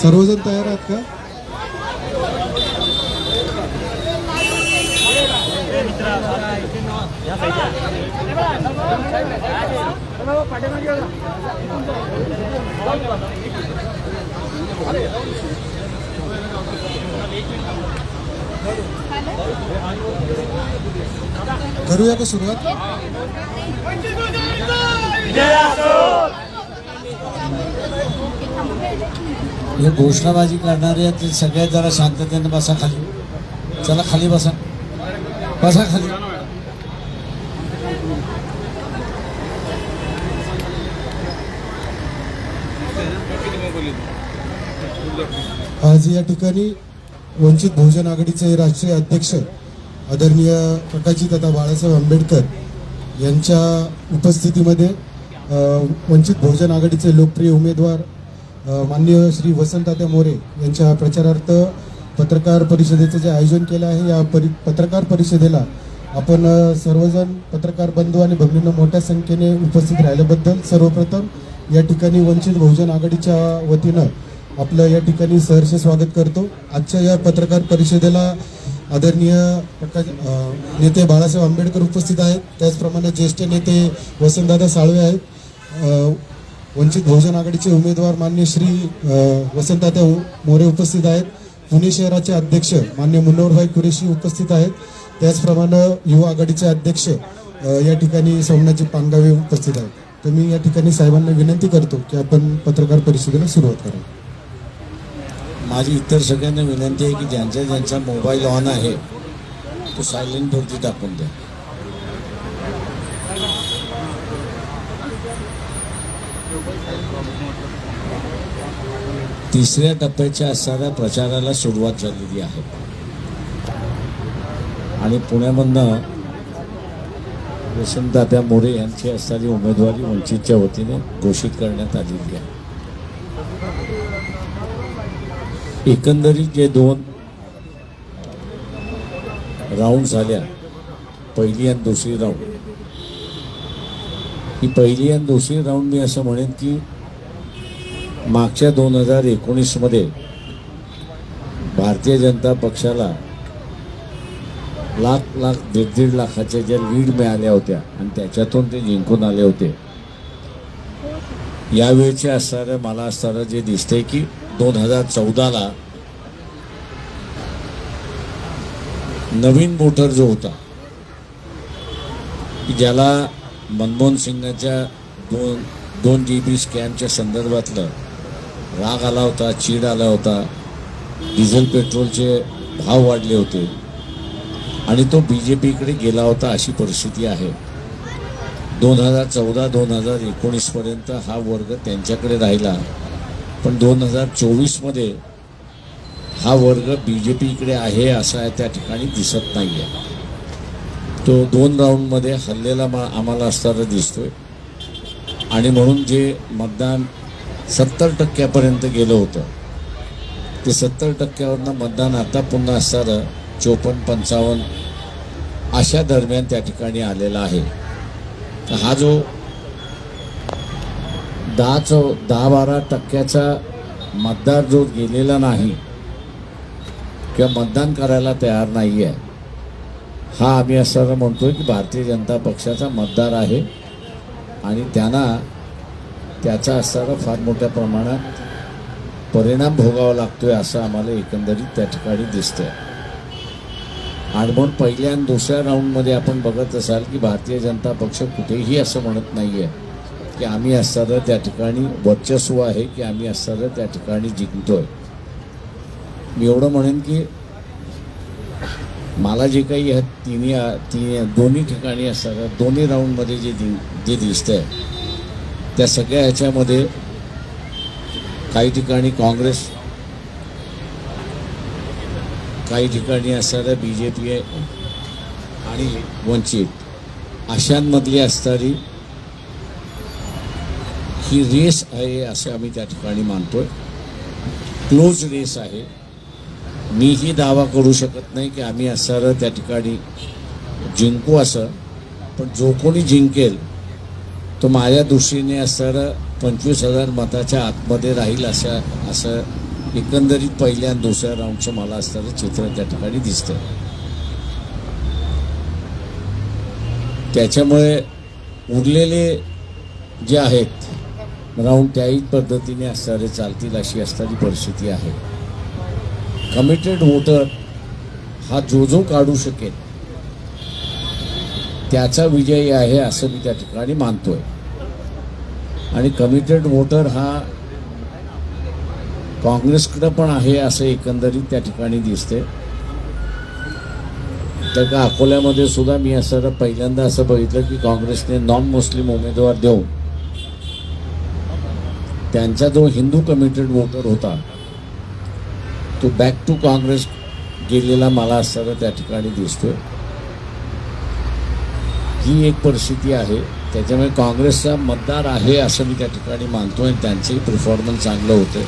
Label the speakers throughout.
Speaker 1: सर्वजण तयार आहात का? करूया का सुरुवात?
Speaker 2: हे घोषणाबाजी करणारे आहेत ते सगळ्यात जरा शांततेने बसा खाली. चला खाली बसा. बसा खाली.
Speaker 1: आज या ठिकाणी वंचित बहुजन आघाडीचे राष्ट्रीय अध्यक्ष आदरणीय प्रकाशजी तथा बाळासाहेब आंबेडकर यांच्या उपस्थितीमध्ये वंचित बहुजन आघाडीचे लोकप्रिय उमेदवार माननीय श्री वसंततात्या मोरे यांच्या प्रचारार्थ पत्रकार परिषदेचं जे आयोजन केलं आहे या परि पत्रकार परिषदेला आपण सर्वजण पत्रकार बंधू आणि भगिनींना मोठ्या संख्येने उपस्थित राहिल्याबद्दल सर्वप्रथम या ठिकाणी वंचित बहुजन आघाडीच्या वतीनं आपलं या ठिकाणी सहर्ष स्वागत करतो. आजच्या या पत्रकार परिषदेला आदरणीय प्रकाश नेते बाळासाहेब आंबेडकर उपस्थित आहेत. त्याचप्रमाणे ज्येष्ठ नेते वसंतदादा साळवे आहेत. वंचित बहुजन आघाडीचे उमेदवार मान्य श्री वसंतदादा मोरे उपस्थित आहेत. पुणे शहराचे अध्यक्ष मान्य मुन्नोरभाई कुरेशी उपस्थित आहेत. त्याचप्रमाणे युवा आघाडीचे अध्यक्ष या ठिकाणी सोमनाथजी पांगावे उपस्थित आहेत. तर मी या ठिकाणी साहेबांना विनंती करतो की आपण पत्रकार परिषदेला सुरुवात करू
Speaker 2: माझी इतर सगळ्यांना विनंती आहे की ज्यांचा ज्यांचा मोबाईल ऑन आहे तो सायलेंटवरती टाकून द्या. तिसऱ्या टप्प्याच्या असणाऱ्या प्रचाराला सुरुवात झालेली आहे. आणि पुण्यामधनं वसंतदादा मोरे यांची असणारी उमेदवारी वंचितच्या वतीने घोषित करण्यात आलेली आहे. एकंदरीत जे दोन राऊंड झाल्या पहिली आणि दुसरी राऊंड ही पहिली आणि दुसरी राऊंड मी असं म्हणेन की मागच्या दोन हजार एकोणीसमध्ये भारतीय जनता पक्षाला लाख लाख दीड दीड लाखाच्या ज्या लीड मिळाल्या होत्या आणि त्याच्यातून ते जिंकून आले होते. यावेळचे असणारं मला असणारं जे दिसतंय की दोन हजार चौदाला नवीन मोटर जो होता की ज्याला मनमोहन सिंगाच्या दोन दोन जी बी स्कॅमच्या संदर्भातलं राग आला होता चीड आला होता डिझेल पेट्रोलचे भाव वाढले होते आणि तो बी जे पीकडे गेला होता अशी परिस्थिती आहे. दोन हजार चौदा दोन हजार एकोणीसपर्यंत हा वर्ग त्यांच्याकडे राहिला. पण दोन हजार चोवीसमध्ये हा वर्ग बी जे पीकडे आहे असा त्या ठिकाणी दिसत नाही आहे तो दोन राऊंडमध्ये हल्लेला मा आम्हाला असताना दिसतोय. आणि म्हणून जे मतदान सत्तर टक्क्यापर्यंत गेलं होतं ते सत्तर टक्क्यावरनं मतदान आता पुन्हा असताना चोपन्न पंचावन्न अशा दरम्यान त्या ठिकाणी आलेला आहे. तर हा जो दहा चौ दहा बारा टक्क्याचा मतदार जो गेलेला नाही किंवा मतदान करायला तयार नाही आहे हा आम्ही असं म्हणतो की भारतीय जनता पक्षाचा मतदार आहे आणि त्यांना त्याचा असणारा फार मोठ्या प्रमाणात परिणाम भोगावा लागतोय असं आम्हाला एकंदरीत त्या ठिकाणी दिसतंय. आणि म्हणून पहिल्या आणि दुसऱ्या राऊंडमध्ये आपण बघत असाल की भारतीय जनता पक्ष कुठेही असं म्हणत नाही आहे की आम्ही असताना त्या ठिकाणी वर्चस्व आहे की आम्ही असताना त्या ठिकाणी जिंकतोय. मी एवढं म्हणेन की मला जे काही ह्या तिन्ही तीन दोन्ही ठिकाणी असताना दोन्ही राऊंडमध्ये जे दि जे दिसतंय त्या सगळ्या ह्याच्यामध्ये काही ठिकाणी काँग्रेस काही ठिकाणी असणाऱ्या बी जे पी आहे आणि वंचित अशांमधली असणारी ही रेस आहे असे आम्ही त्या ठिकाणी मानतोय. क्लोज रेस आहे. मीही दावा करू शकत नाही की आम्ही असणारं त्या ठिकाणी जिंकू असं. पण जो कोणी जिंकेल तो माझ्या दृष्टीने असणारं पंचवीस हजार मताच्या आतमध्ये राहील असं असं एकंदरीत पहिल्या आणि दुसऱ्या राऊंडचं मला असणारं चित्र त्या ठिकाणी दिसतं त्याच्यामुळे उरलेले जे आहेत राऊंड त्याही पद्धतीने असणारे चालतील अशी असणारी परिस्थिती आहे. कमिटेड वोटर हा जो जो काढू शकेल त्याचा विजयी आहे असं मी त्या ठिकाणी मानतोय. आणि कमिटेड वोटर हा काँग्रेसकडं पण आहे असं एकंदरीत त्या ठिकाणी दिसते तर का अकोल्यामध्ये सुद्धा मी असं पहिल्यांदा असं बघितलं की काँग्रेसने नॉन मुस्लिम उमेदवार देऊन त्यांचा जो हिंदू कमिटेड वोटर होता तो बॅक टू काँग्रेस गेलेला मला असताना त्या ठिकाणी दिसतोय. ही एक परिस्थिती आहे. त्याच्यामुळे काँग्रेसचा मतदार आहे असं मी त्या ठिकाणी मानतो आणि त्यांचंही परफॉर्मन्स चांगलं होतं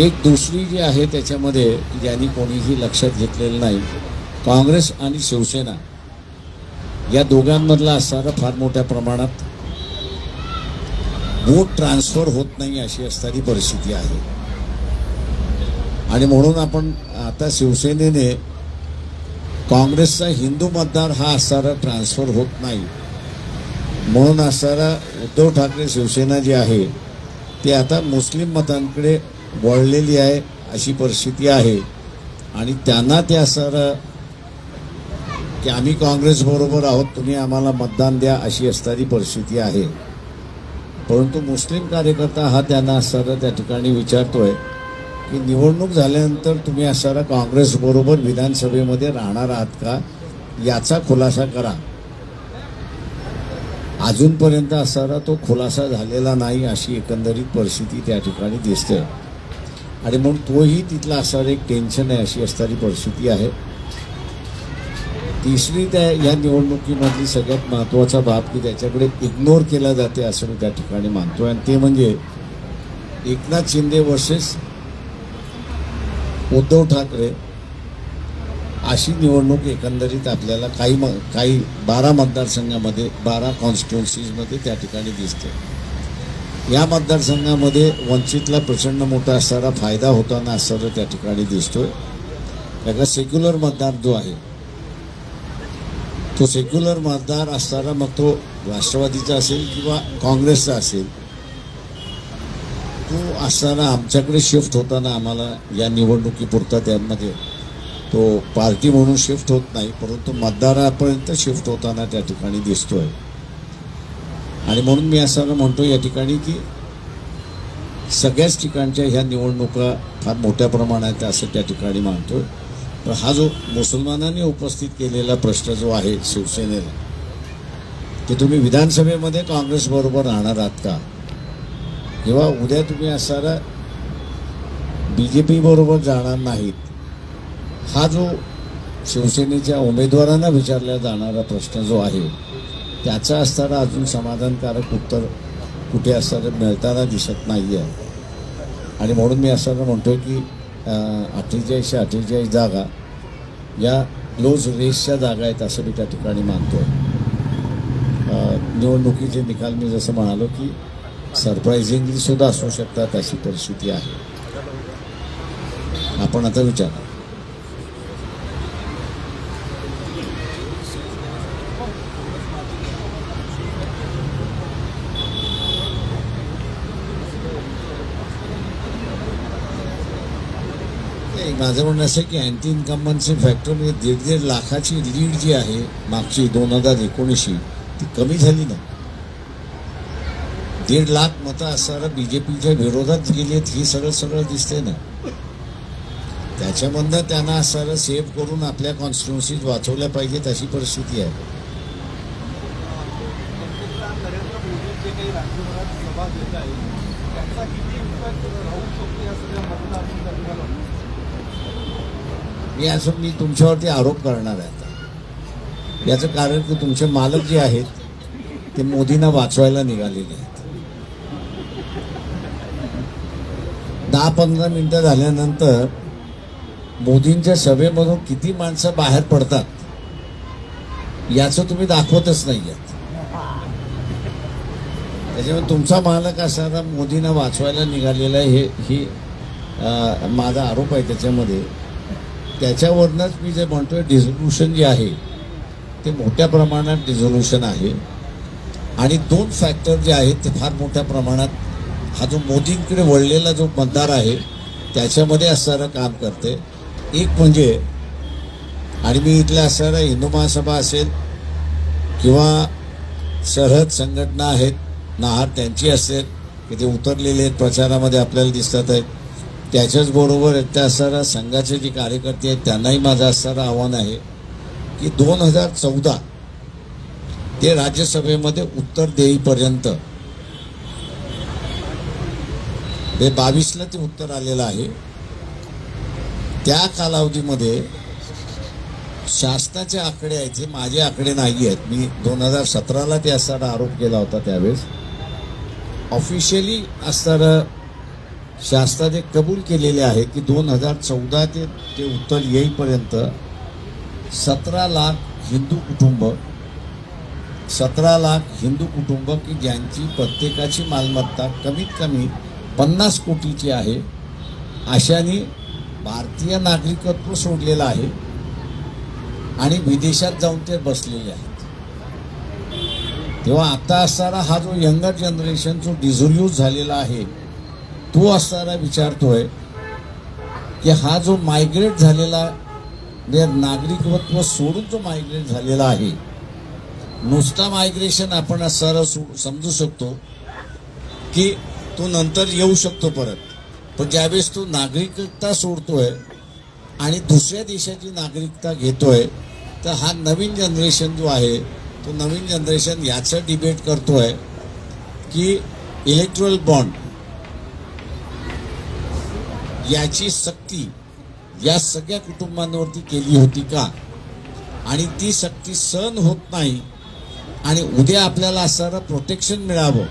Speaker 2: एक दुसरी जी आहे त्याच्यामध्ये ज्यांनी कोणीही लक्षात घेतलेलं नाही काँग्रेस आणि शिवसेना. या दोघांमधला असणारा फार मोठ्या प्रमाणात मूड ट्रान्सफर होत नाही अशी असणारी परिस्थिती आहे. आणि म्हणून आपण आता शिवसेनेने काँग्रेसचा हिंदू मतदार हा असणारा ट्रान्सफर होत नाही. म्हणून असणारा उद्धव ठाकरे शिवसेना जी आहे ती आता मुस्लिम मतांकडे वळलेली आहे अशी परिस्थिती आहे. आणि त्यांना ते असणारं की आम्ही काँग्रेसबरोबर आहोत तुम्ही आम्हाला मतदान द्या अशी असणारी परिस्थिती आहे. परंतु मुस्लिम कार्यकर्ता हा त्यांना असणारा त्या ठिकाणी विचारतोय की निवडणूक झाल्यानंतर तुम्ही असणारा काँग्रेस बरोबर विधानसभेमध्ये राहणार आहात का? याचा खुलासा करा. अजूनपर्यंत असणारा तो खुलासा झालेला नाही अशी एकंदरीत परिस्थिती त्या ठिकाणी दिसते. आणि म्हणून तोही तिथला असणारं एक टेन्शन आहे अशी असणारी परिस्थिती आहे. तिसरी त्या या निवडणुकीमधली सगळ्यात महत्त्वाचा बाब की त्याच्याकडे इग्नोर केला जाते असं मी त्या ठिकाणी मानतो आणि ते म्हणजे एकनाथ शिंदे वर्सेस उद्धव ठाकरे अशी निवडणूक एकंदरीत आपल्याला काही म काही बारा मतदारसंघामध्ये बारा कॉन्स्टिट्युन्सीजमध्ये त्या ठिकाणी दिसते. या मतदारसंघामध्ये वंचितला प्रचंड मोठा असणारा फायदा होताना असणारा त्या ठिकाणी दिसतोय. त्याचा सेक्युलर मतदार जो आहे तो सेक्युलर मतदार असताना मग तो राष्ट्रवादीचा असेल किंवा काँग्रेसचा असेल तो असताना आमच्याकडे शिफ्ट होताना आम्हाला या निवडणुकीपुरता त्यामध्ये तो पार्टी म्हणून शिफ्ट होत नाही परंतु मतदारापर्यंत शिफ्ट होताना त्या ठिकाणी दिसतोय. आणि म्हणून मी असं म्हणतो या ठिकाणी की सगळ्याच ठिकाणच्या ह्या निवडणुका फार मोठ्या प्रमाणात असं त्या ठिकाणी मानतोय. तर हा जो मुसलमानांनी उपस्थित केलेला प्रश्न जो आहे शिवसेनेला की तुम्ही विधानसभेमध्ये काँग्रेसबरोबर राहणार आहात का? किंवा उद्या तुम्ही असणारा बी जे पीबरोबर जाणार नाहीत हा जो शिवसेनेच्या उमेदवारांना विचारला जाणारा प्रश्न जो आहे त्याचा असताना अजून समाधानकारक उत्तर कुठे असताना मिळताना दिसत नाही आहे आणि म्हणून मी असताना म्हणतो की अठ्ठेचाळीसशे अठ्ठेचाळीस जागा या क्लोज रेसच्या जागा आहेत असं मी त्या ठिकाणी मानतो निवडणुकीचे निकाल मी जसं म्हणालो की सरप्रायझिंगली सुद्धा असू शकतात अशी परिस्थिती आहे. आपण आता विचारा नाही, माझं म्हणणं असं की अँटी इन्कम्बन्सी फॅक्टर म्हणजे दीड दीड लाखाची लीड जी आहे मागची दोन हजार एकोणीसशी ती कमी झाली ना दीड लाख मतं असणारं बीजेपीच्या विरोधात गेली आहेत ही सगळं सगळं दिसतंय ना. त्याच्यामधनं त्यांना असणारं सेव्ह करून आपल्या कॉन्स्टिट्युन्सीज वाचवल्या पाहिजेत अशी परिस्थिती आहे
Speaker 3: नरेंद्र मोदी जे काही राज्यभरात सभा घेत आहे त्याचा किती इम्पॅक्ट राहू शकतो या सगळ्या मतदार संदर्भाला
Speaker 2: मी असं मी तुमच्यावरती आरोप करणार आहे आता. याचं कारण की तुमचे मालक जे आहेत ते मोदींना वाचवायला निघालेले आहेत. दहा पंधरा मिनटं झाल्यानंतर मोदींच्या सभेमधून किती माणसं बाहेर पडतात याचं तुम्ही दाखवतच नाही आहेत त्याच्यामुळे तुमचा मालक असणारा मोदींना वाचवायला निघालेला आहे हे ही माझा आरोप आहे त्याच्यामध्ये. त्याच्यावरनंच मी जे म्हणतोय डिझोल्युशन जे आहे ते मोठ्या प्रमाणात डिझोल्युशन आहे. आणि दोन फॅक्टर जे आहेत ते फार मोठ्या प्रमाणात हा जो मोदींकडे वळलेला जो मतदार आहे त्याच्यामध्ये असणारं काम करते. एक म्हणजे आणि मी इथल्या असणाऱ्या हिंदू महासभा असेल किंवा सरहद संघटना आहेत नाहार त्यांची असेल की ते उतरलेले आहेत प्रचारामध्ये आपल्याला दिसतात आहेत. त्याच्याचबरोबर त्या असणाऱ्या संघाचे जे कार्यकर्ते आहेत त्यांनाही माझं असणारं आव्हान आहे की दोन हजार चौदा ते राज्यसभेमध्ये उत्तर देईपर्यंत ते बावीसला ते उत्तर आलेलं आहे त्या कालावधीमध्ये शासनाचे आकडे आहेत जे माझे आकडे नाही आहेत. मी दोन हजार सतराला ते असताना आरोप केला होता त्यावेळेस. ऑफिशियली असणारं शासनाने कबूल केलेले आहे की दोन हजार चौदा ते ते उत्तर येईपर्यंत सतरा लाख हिंदू कुटुंब सतरा लाख हिंदू कुटुंब की ज्यांची प्रत्येकाची मालमत्ता कमीत कमी पन्नास कोटीची आहे अशाने भारतीय नागरिकत्व सोडलेलं आहे आणि विदेशात जाऊन ते बसलेले आहेत. तेव्हा आता असणारा हा जो यंगर जनरेशन जो डिझोल्यूज झालेला आहे तो असणारा विचारतोय की हा जो मायग्रेट झालेला म्हणजे नागरिकत्व सोडून जो मायग्रेट झालेला आहे नुसता मायग्रेशन आपण असणारा सो- समजू शकतो की तो नंतर येऊ शकतो परत. पण ज्यावेळेस तो नागरिकता सोडतोय आणि दुसऱ्या देशाची नागरिकता घेतोय तर हा नवीन जनरेशन जो आहे तो नवीन जनरेशन याचं डिबेट करतोय की इलेक्ट्रल बॉन्ड याची सक्ती या सगळ्या कुटुंबांवरती केली होती का? आणि ती सक्ती सहन होत नाही आणि उद्या आपल्याला असणारं प्रोटेक्शन मिळावं.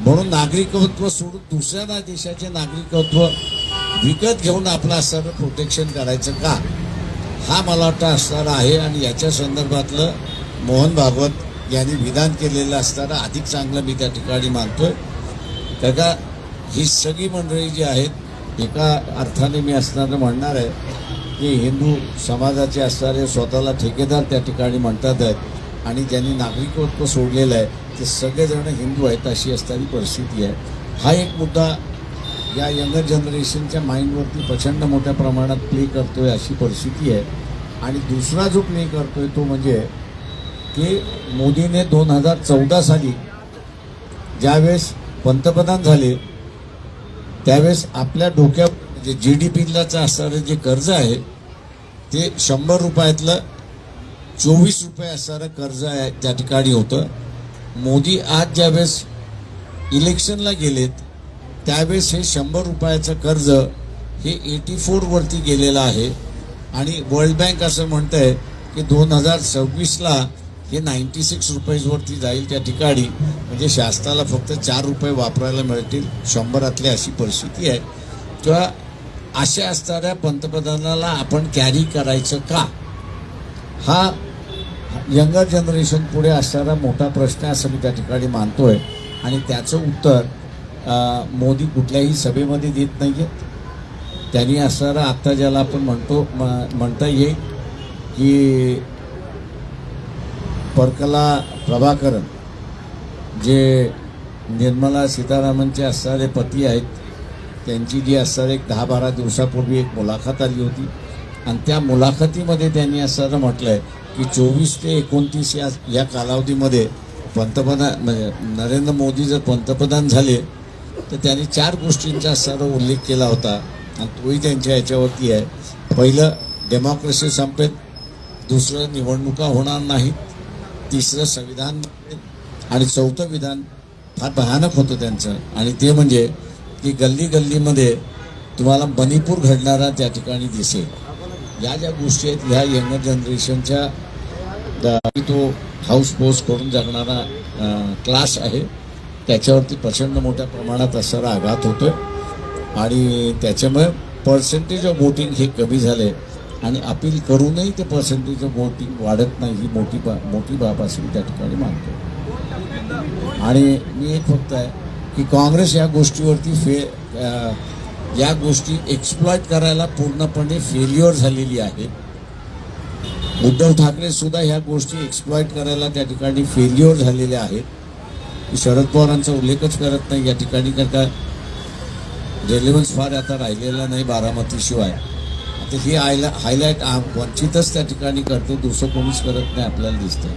Speaker 2: म्हणून नागरिकत्व सोडून दुसऱ्या देशाचे नागरिकत्व विकत घेऊन आपलं असणारं प्रोटेक्शन करायचं का? हा मला वाटतं असणारा आहे आणि याच्या संदर्भातलं मोहन भागवत यांनी विधान केलेलं असणारं अधिक चांगलं मी त्या ठिकाणी मानतोय. त्या का ही सगळी मंडळी जी आहेत एका अर्थाने मी असणारं म्हणणार आहे की हिंदू समाजाचे असणारे स्वतःला ठेकेदार त्या ठिकाणी म्हणतात आहेत आणि ज्यांनी नागरिकत्व सोडलेलं आहे ते सगळेजण हिंदू आहेत अशी असणारी परिस्थिती आहे. हा एक मुद्दा या यंगर जनरेशनच्या माइंडवरती प्रचंड मोठ्या प्रमाणात प्ले करतो आहे अशी परिस्थिती आहे. आणि दुसरा जो प्ले करतो आहे तो म्हणजे की मोदीने दोन हजार चौदा साली ज्यावेळेस पंतप्रधान झाले त्यावेळेस आपल्या डोक्यात जे जी डी पीलाचं असणारं जे कर्ज आहे ते शंभर रुपयातलं चोवीस रुपये असणारं कर्ज आहे त्या ठिकाणी होतं. मोदी आज ज्यावेळेस इलेक्शनला गेलेत त्यावेळेस हे शंभर रुपयाचं कर्ज हे एटी फोरवरती गेलेलं आहे. आणि वर्ल्ड बँक असं म्हणत आहे की दोन हजार सव्वीसला हे नाईन्टी सिक्स रुपीजवरती जाईल त्या ठिकाणी. म्हणजे शासनाला फक्त चार रुपये वापरायला मिळतील. शंभरातली अशी परिस्थिती आहे. किंवा अशा असणाऱ्या पंतप्रधानाला आपण कॅरी करायचं का? हा यंगर जनरेशन पुढे असणारा मोठा प्रश्न आहे असं मी त्या ठिकाणी मानतोय. आणि त्याचं उत्तर मोदी कुठल्याही सभेमध्ये देत नाही आहेत त्यांनी असणारा आत्ता ज्याला आपण म्हणतो म- म्हणता येईल की परकला प्रभाकरन जे निर्मला सीतारामनचे असणारे पती आहेत त्यांची जी असणार एक दहा बारा दिवसापूर्वी एक मुलाखत आली होती. आणि त्या मुलाखतीमध्ये त्यांनी असं म्हटलं आहे की चोवीस ते एकोणतीस या या कालावधीमध्ये पंतप्रधान म्हणजे नरेंद्र मोदी जर पंतप्रधान झाले तर त्यांनी चार गोष्टींचा असणारा उल्लेख केला होता. आणि तोही त्यांच्या याच्यावरती आहे. पहिलं डेमोक्रेसी संपेत दुसरं निवडणुका होणार नाहीत. तिसरं संविधान आणि चौथं विधान फार भयानक होतं त्यांचं. आणि ते म्हणजे की गल्ली गल्लीमध्ये तुम्हाला मणिपूर घडणारा त्या ठिकाणी दिसेल. या ज्या गोष्टी आहेत ह्या यंगर जनरेशनच्या तो हाऊस पोस्ट करून जगणारा क्लास आहे. त्याच्यावरती प्रचंड मोठ्या प्रमाणात असणारा आघात होतो आणि त्याच्यामुळे पर्सेंटेज ऑफ वोटिंग हे कमी झाले. आणि अपील करूनही ते पर्सेंटेज ऑफ वोटिंग वाढत नाही ही मोठी बा मोठी बाब असेल त्या ठिकाणी मानतो. आणि मी एक फक्त आहे की काँग्रेस या गोष्टीवरती फे या गोष्टी एक्सप्लॉइट करायला पूर्णपणे फेल्युअर झालेली आहे. उद्धव ठाकरे सुद्धा ह्या गोष्टी एक्सप्लॉइट करायला त्या ठिकाणी फेल्युअर झालेल्या आहेत. शरद पवारांचा उल्लेखच करत नाही या ठिकाणी कारण का रेलेवन्स फार आता राहिलेला नाही बारामतीशिवाय. आता ही हायला हायलाईट वंचितच त्या ठिकाणी करतो दुसरं कोणीच करत नाही आपल्याला दिसतं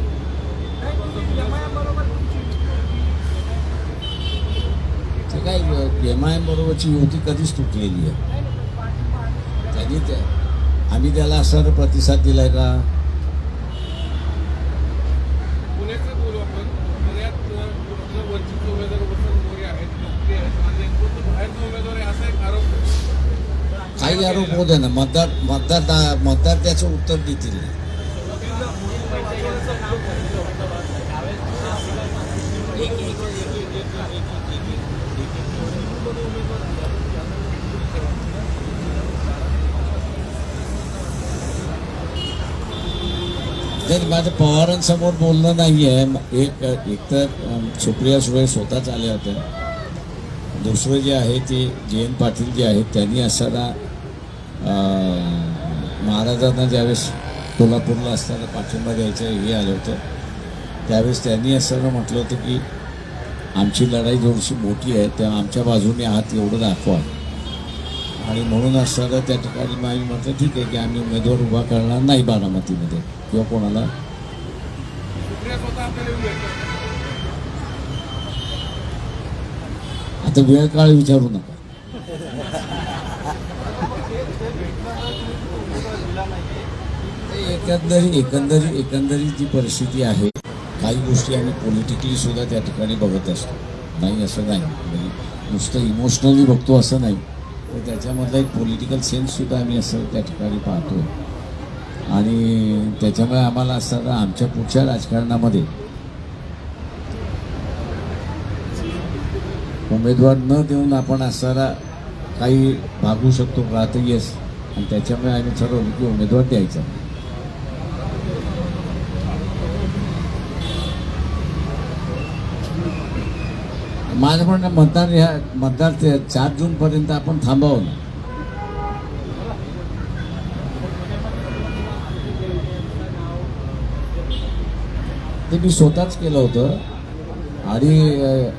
Speaker 2: ते काय एम आय बरोबरची युती कधीच तुटलेली आहे. त्यांनी त्या आम्ही त्याला असं प्रतिसाद दिलाय का
Speaker 3: पुण्याचं बोलू आपण पुण्यात अ, आपलं वंचित उमेदवार वसंत मोरे आहेत लोकप्रिय आहेत आणि तो बाहेरचा उमेदवार आहे असा एक आरोप
Speaker 2: काही आरोप होऊ ना मतदार मतदार मतदार त्याचं उत्तर देतील ना. नाही माझं पवारांसमोर बोलणं नाही आहे एक एकतर सुप्रिया सुळे स्वतःच आल्या होत्या दुसरं जे आहे ते जयंत पाटील जे आहेत त्यांनी असताना महाराजांना ज्यावेळेस कोल्हापूरला असताना पाठिंबा द्यायचं हे आलं होतं त्यावेळेस त्यांनी असताना म्हटलं होतं की आमची लढाई थोडीशी मोठी आहे त्या आमच्या बाजूने आहात एवढं दाखवा. आणि म्हणून असताना त्या ठिकाणी मग आम्ही म्हटलं ठीक आहे की आम्ही उमेदवार उभा करणार नाही बारामतीमध्ये किंवा कोणाला. आता वेळ काळ विचारू नका. एकंदरी एकंदरी एकंदरीत जी परिस्थिती आहे काही गोष्टी आम्ही पॉलिटिकली सुद्धा त्या ठिकाणी बघत असतो. नाही असं नाही. म्हणजे नुसतं इमोशनली बघतो असं नाही. तर त्याच्यामधला एक पॉलिटिकल सेन्ससुद्धा आम्ही असं त्या ठिकाणी पाहतो. आणि त्याच्यामुळे आम्हाला असताना आमच्या पुढच्या राजकारणामध्ये उमेदवार न देऊन आपण असणारा काही भागू शकतो का तर येस आणि त्याच्यामुळे आम्ही ठरवलं की उमेदवार द्यायचा. माझं म्हणणं मतदार ह्या मतदार ते चार जून पर्यंत आपण थांबावं ना. ते मी स्वतःच केलं होतं. आणि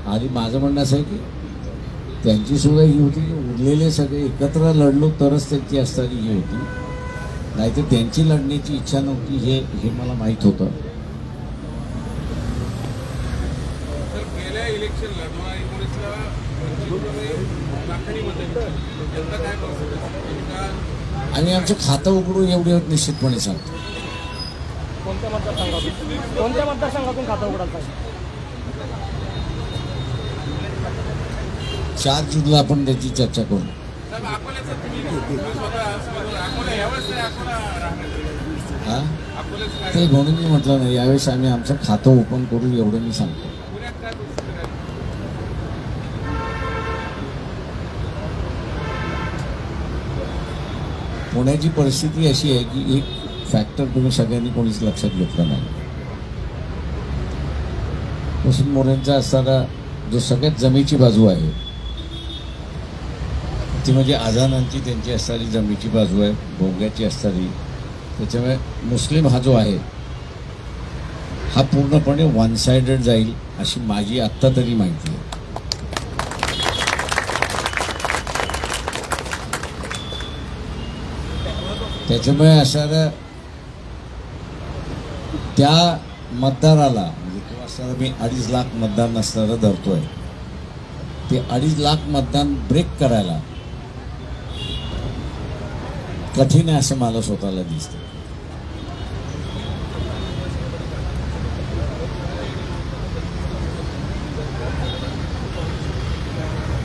Speaker 2: आणि माझं म्हणणं असं आहे की त्यांची सुद्धा ही होती की उरलेले सगळे एकत्र लढलो तरच त्यांची असणारी ही होती. नाहीतर त्यांची लढण्याची इच्छा नव्हती हे हे मला माहीत होतं
Speaker 3: तर गेल्या इलेक्शनला दोन हजार एकोणीसला वंचितने लाखांनी मतं घेतली यंदा काय परिस्थिती आहे? का
Speaker 2: आणि आमचं खातं उघडून एवढे निश्चितपणे सांगतो.
Speaker 4: कोणत्या मतदारसंघातून? कोणत्या मतदारसंघातून खातं उघडाल पाहिजे?
Speaker 2: चार जूनला आपण त्याची चर्चा करू. हा? ते म्हणून मी म्हटलं नाही यावेळेस आम्ही आमचं खातं ओपन करू एवढं मी सांगतो. पुण्याची परिस्थिती अशी आहे की एक फॅक्टर तुम्ही सगळ्यांनी कोणीच लक्षात घेतला नाही. वसंत मोरेंचा असताना जो सगळ्यात जमेची बाजू आहे ती म्हणजे आझानांची त्यांची असणारी जमीची बाजू आहे भोंग्याची असणारी. त्याच्यामुळे मुस्लिम हा जो आहे हा पूर्णपणे वन सायडेड जाईल अशी माझी आत्ता तरी माहिती आहे. त्याच्यामुळे असणाऱ्या त्या मतदाराला म्हणजे किंवा असणारा मी अडीच लाख मतदान नसणारं धरतोय ते अडीच लाख मतदान ब्रेक करायला कठीण आहे असं मला स्वतःला दिसतं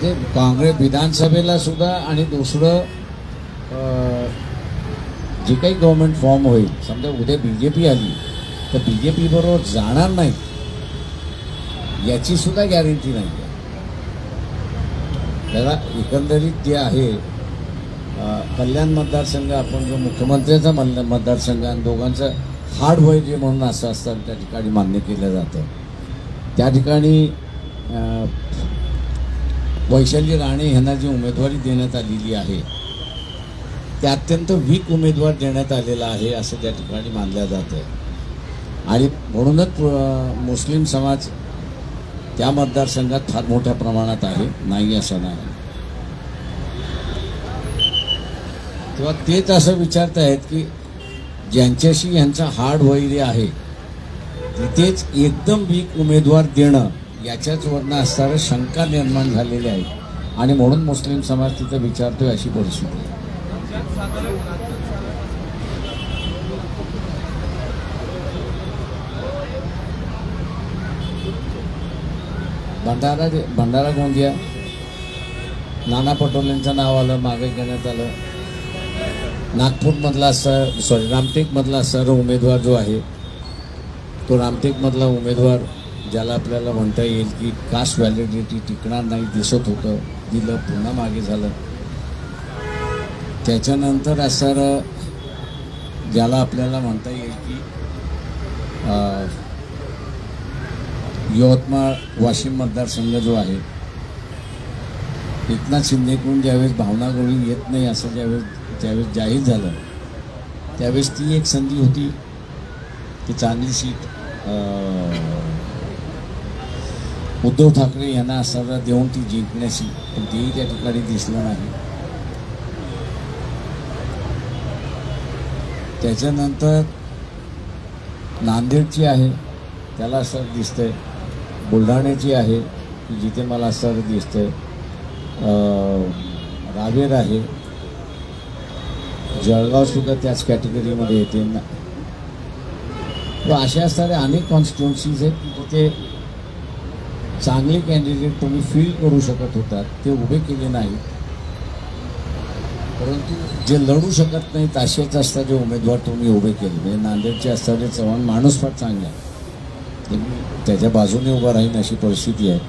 Speaker 2: ते काँग्रेस विधानसभेला सुद्धा आणि दुसरं जे काही गव्हर्नमेंट फॉर्म होईल समजा उद्या बी जे पी आली तर बी जे पी बरोबर जाणार नाही. याची सुद्धा गॅरंटी नाही. आहे त्याला एकंदरीत जे आहे कल्याण मतदारसंघ आपण जो मुख्यमंत्र्याचा मल- मतदारसंघ आणि दोघांचं हार्ड वय जे म्हणून असं असतं त्या ठिकाणी मान्य केलं जातं. त्या ठिकाणी वैशाली राणे यांना जी उमेदवारी देण्यात आलेली आहे ते अत्यंत वीक उमेदवार देण्यात आलेला आहे असं त्या ठिकाणी मानलं जातं आणि म्हणूनच मुस्लिम समाज त्या मतदारसंघात फार मोठ्या प्रमाणात आहे. नाही असं नाही. तेव्हा तेच असं विचारत आहेत की ज्यांच्याशी यांचा हार्ड वैरी आहे तिथेच एकदम वीक उमेदवार देणं याच्याच वरनं असणाऱ्या शंका निर्माण झालेल्या आहेत आणि म्हणून मुस्लिम समाज तिथं विचारतोय अशी परिस्थिती आहे. भंडारा भंडारा गोंदिया नाना पटोलेंचं नाव आलं मागे घेण्यात आलं. नागपूरमधला सर सॉरी रामटेकमधला सर उमेदवार जो आहे तो रामटेकमधला उमेदवार ज्याला आपल्याला म्हणता येईल की कास्ट व्हॅलिडिटी टिकणार नाही दिसत होतं दिलं पुन्हा मागे झालं. त्याच्यानंतर असणारं ज्याला आपल्याला म्हणता येईल की यवतमाळ वाशिम मतदारसंघ जो आहे एकनाथ शिंदेकडून ज्यावेळेस भावना गोळी येत नाही असं ज्यावेळेस ज्यावेळेस जाहीर झालं त्यावेळेस ती एक संधी होती की चांगली सीट उद्धव ठाकरे यांना असणारा देऊन ती जिंकण्याची. पण तेही त्या ठिकाणी दिसलं नाही. त्याच्यानंतर नांदेडची आहे त्याला सर दिसतंय. बुलढाण्याची आहे की जिथे मला सर दिसतंय. रावेर आहे. जळगावसुद्धा त्याच कॅटेगरीमध्ये येते. ना व अशा असणाऱ्या अनेक कॉन्स्टिट्युन्सीज आहेत की जिथे चांगले कॅन्डिडेट तुम्ही फील करू शकत होतात ते उभे केले नाहीत. परंतु जे लढू शकत नाहीत असेच असतात जे उमेदवार तुम्ही उभे केले. म्हणजे नांदेडचे असणारे चव्हाण माणूस फार चांगला आहे. म्हणजे त्याच्या बाजूने उभा राहीन अशी परिस्थिती आहे.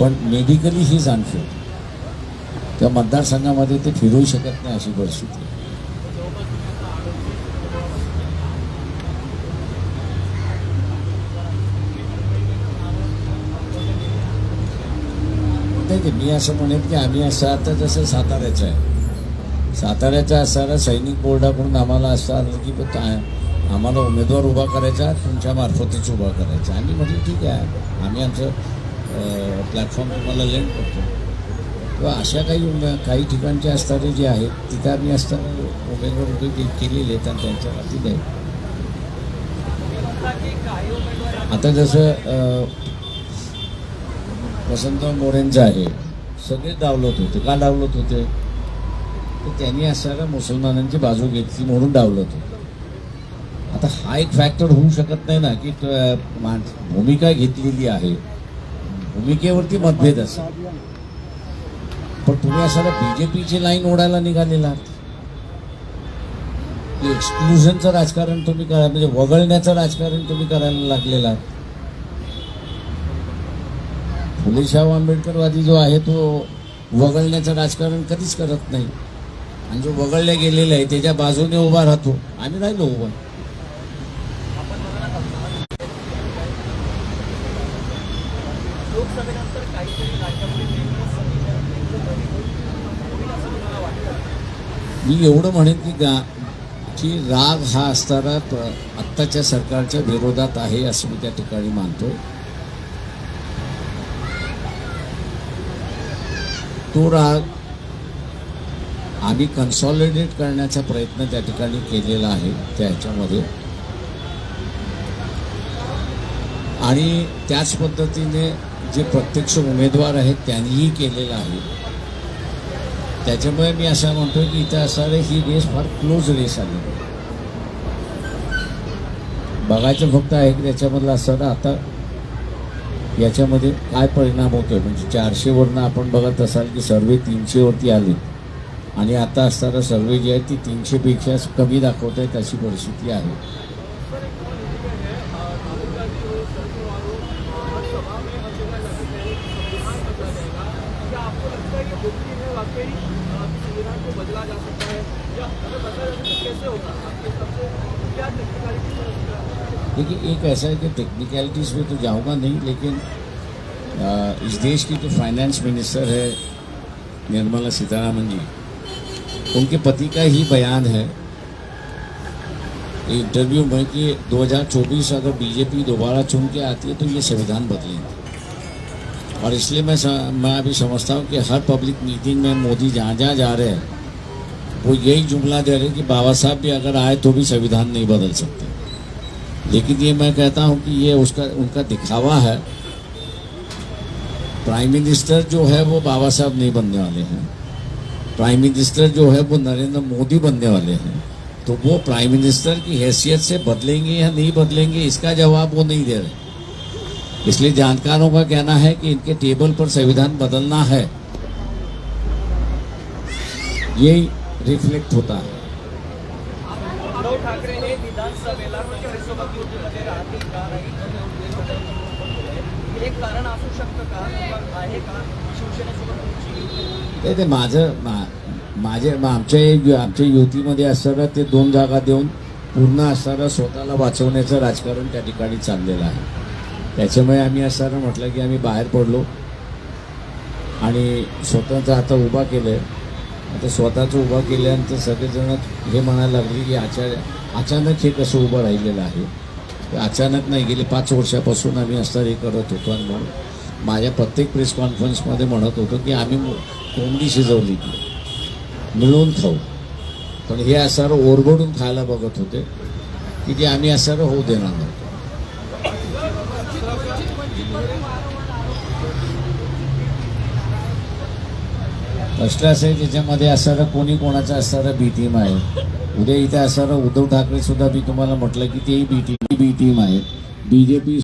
Speaker 2: पण मेडिकली हीच होती. त्या मतदारसंघामध्ये ते फिरू शकत नाही अशी परिस्थिती आहे. नाही ते मी असं म्हणेन की आम्ही असं आता जसं साताऱ्याचं आहे. साताऱ्याचा असणारा सैनिक बोर्डाकडून आम्हाला असं आलं की काय आम्हाला उमेदवार उभा करायचा तुमच्या मार्फतच उभा करायचा. आम्ही म्हटलं ठीक आहे. आम्ही आमचं प्लॅटफॉर्म तुम्हाला लेंड करतो. किंवा अशा काही उमे काही ठिकाणचे असणारे जे आहेत तिथे आम्ही असताना उमेदवार उभे केलेले आहेत आणि त्यांच्या बाबतीत आहे. आता जसं वसंत मोरेंचं आहे सगळे डावलत होते. का डावलत होते? तर त्यांनी असणाऱ्या मुसलमानांची बाजू घेतली म्हणून डावलं होतं. आता हा एक फॅक्टर होऊ शकत नाही ना की त- भूमिका घेतलेली आहे. भूमिकेवरती मतभेद असेल. पण तुम्ही असणाऱ्या बीजेपीची लाईन ओढायला निघालेला एक्सक्लुजनचं राजकारण तुम्ही करा म्हणजे वगळण्याचं राजकारण तुम्ही करायला लागलेला आहात. फुले शाहू आंबेडकरवादी जो आहे तो वगळण्याचं राजकारण कधीच करत नाही. आणि जो वगळल्या गेलेला आहे त्याच्या बाजूने उभा राहतो. आम्ही राहिलो उभा. मी एवढं म्हणेन की गा की राग हा असताना आत्ताच्या सरकारच्या विरोधात आहे असं मी त्या ठिकाणी मानतो तो राग आम्ही कन्सॉलिडेट करण्याचा प्रयत्न त्या ठिकाणी केलेला आहे त्या ह्याच्यामध्ये आणि त्याच पद्धतीने जे प्रत्यक्ष उमेदवार आहेत त्यांनीही केलेलं आहे. त्याच्यामुळे मी असं म्हणतो की इथं असणारे ही रेस फार क्लोज रेस आली बघायचं फक्त आहे की त्याच्यामधलं असं आता याच्यामध्ये काय परिणाम होतोय? म्हणजे चारशेवरनं आपण बघत असाल की सर्वे तीनशेवरती आले आणि आता असणारं सर्वे जी आहे ती तीनशेपेक्षा कमी दाखवत आहेत अशी परिस्थिती आहे. देखिए, एक ऐसा है कि टेक्निकलिटीज़ में तो जाऊँगा नहीं, लेकिन इस देश की जो फाइनेंस मिनिस्टर है निर्मला सीतारामन जी। उनके पति का ही बयान है। इंटरव्यू में कि 2024 अगर बीजेपी दोबारा चुन के आती है तो ये संविधान बदलेंगे और इसलिए मैं मैं अभी समझता हूँ कि हर पब्लिक मीटिंग में मोदी जहाँ जहाँ जा रहे हैं, वो यही जुमला दे रहे हैं कि बाबा साहब भी अगर आए तो भी संविधान नहीं बदल सकते। लेकिन ये मैं कहता हूँ कि ये उसका, उनका दिखावा है। प्राइम मिनिस्टर जो है वो बाबा साहब नहीं बनने वाले हैं। प्राइम मिनिस्टर जो है वो नरेंद्र मोदी बनने वाले हैं। तो वो प्राइम मिनिस्टर की हैसियत से बदलेंगे या नहीं बदलेंगे, इसका जवाब वो नहीं दे रहे। इसलिए जानकारों का कहना है कि इनके टेबल पर संविधान बदलना है। ये रिफ्लेक्ट होता है।
Speaker 4: कारण असू शकतं का आहे का?
Speaker 2: ते ते माझं मा माझे आमच्या यु- आमच्या युतीमध्ये असणारं ते दोन जागा देऊन पूर्ण असणारं स्वतःला वाचवण्याचं राजकारण त्या ठिकाणी चाललेलं आहे. त्याच्यामुळे आम्ही असणारं म्हटलं की आम्ही बाहेर पडलो आणि स्वतःचं आता उभा केलं आहे आता स्वतःचं उभा केल्यानंतर सगळेजण हे म्हणायला लागले की आचार्य अचानक हे कसं उभं राहिलेलं आहे? अचानक नाही गेले पाच वर्षापासून आम्ही असणार हे करत होतो आणि म्हणून माझ्या प्रत्येक प्रेस कॉन्फरन्समध्ये म्हणत होतो की आम्ही कोंबडी शिजवली ती मिळून खाऊ. पण हे असणारं ओरबडून खायला बघत होते की ते आम्ही असणारं होऊ देणार नव्हतो प्रश्न असं आहे त्याच्यामध्ये असणारं कोणी कोणाचा असणारा बी टीम आहे. उद्या इथे असणारं उद्धव ठाकरे सुद्धा मी तुम्हाला म्हटलं की तेही बी टीम बी टीम आहे. पी